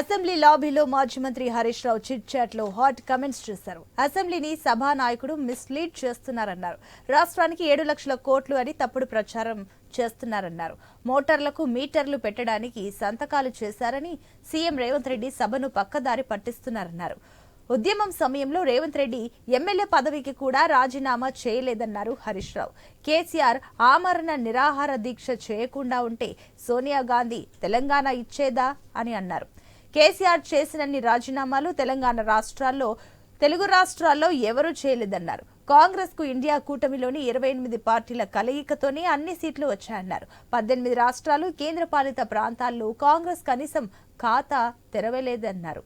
Assembly లాబీలో మాజీ మంత్రి హరీష్ రావు చిట్ చాట్లో హాట్ కమెంట్స్ చేశారు. అసెంబ్లీని సభా నాయకుడు మిస్లీడ్ చేస్తున్నారన్నారు. రాష్ట్రానికి ఏడు లక్షల కోట్లు అని తప్పుడు ప్రచారం చేస్తున్నారన్నారు. మోటార్లకు మీటర్లు పెట్టడానికి సంతకాలు చేశారని సీఎం రేవంత్ రెడ్డి సభను పక్కదారి పట్టిస్తున్నారన్నారు. ఉద్యమం సమయంలో రేవంత్ రెడ్డి ఎమ్మెల్యే పదవికి కూడా రాజీనామా చేయలేదన్నారు హరీష్ రావు. కేసీఆర్ ఆమరణ నిరాహార దీక్ష చేయకుండా ఉంటే సోనియా గాంధీ తెలంగాణ ఇచ్చేదా అని అన్నారు. కేసీఆర్ చేసినన్ని రాజీనామాలు తెలంగాణ రాష్ట్రాల్లో తెలుగు రాష్ట్రాల్లో ఎవరూ చేయలేదన్నారు. కాంగ్రెస్కు ఇండియా కూటమిలోని ఇరవై ఎనిమిది పార్టీల కలయికతోనే అన్ని సీట్లు వచ్చాయన్నారు. పద్దెనిమిది రాష్ట్రాలు కేంద్రపాలిత ప్రాంతాల్లో కాంగ్రెస్ కనీసం ఖాతా తెరవలేదన్నారు.